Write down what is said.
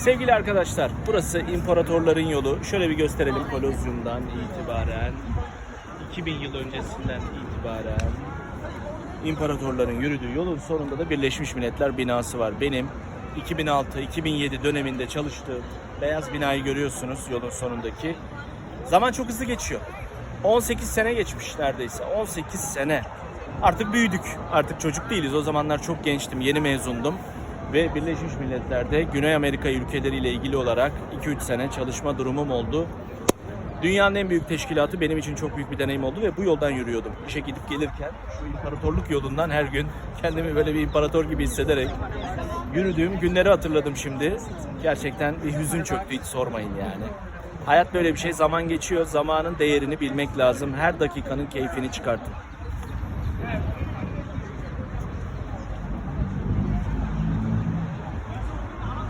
Sevgili arkadaşlar, burası imparatorların yolu. Şöyle bir gösterelim Kolozyum'dan itibaren. 2000 yıl öncesinden itibaren imparatorların yürüdüğü yolun sonunda da Birleşmiş Milletler binası var. Benim 2006-2007 döneminde çalıştığım beyaz binayı görüyorsunuz yolun sonundaki. Zaman çok hızlı geçiyor. 18 sene geçmiş neredeyse. 18 sene. Artık büyüdük. Artık çocuk değiliz. O zamanlar çok gençtim. Yeni mezundum. Ve Birleşmiş Milletler'de Güney Amerika ülkeleriyle ilgili olarak 2-3 sene çalışma durumum oldu. Dünyanın en büyük teşkilatı benim için çok büyük bir deneyim oldu ve bu yoldan yürüyordum. İşe gidip gelirken şu imparatorluk yolundan her gün kendimi böyle bir imparator gibi hissederek yürüdüğüm günleri hatırladım şimdi. Gerçekten bir hüzün çöktü hiç sormayın yani. Hayat böyle bir şey zaman geçiyor. Zamanın değerini bilmek lazım. Her dakikanın keyfini çıkartın.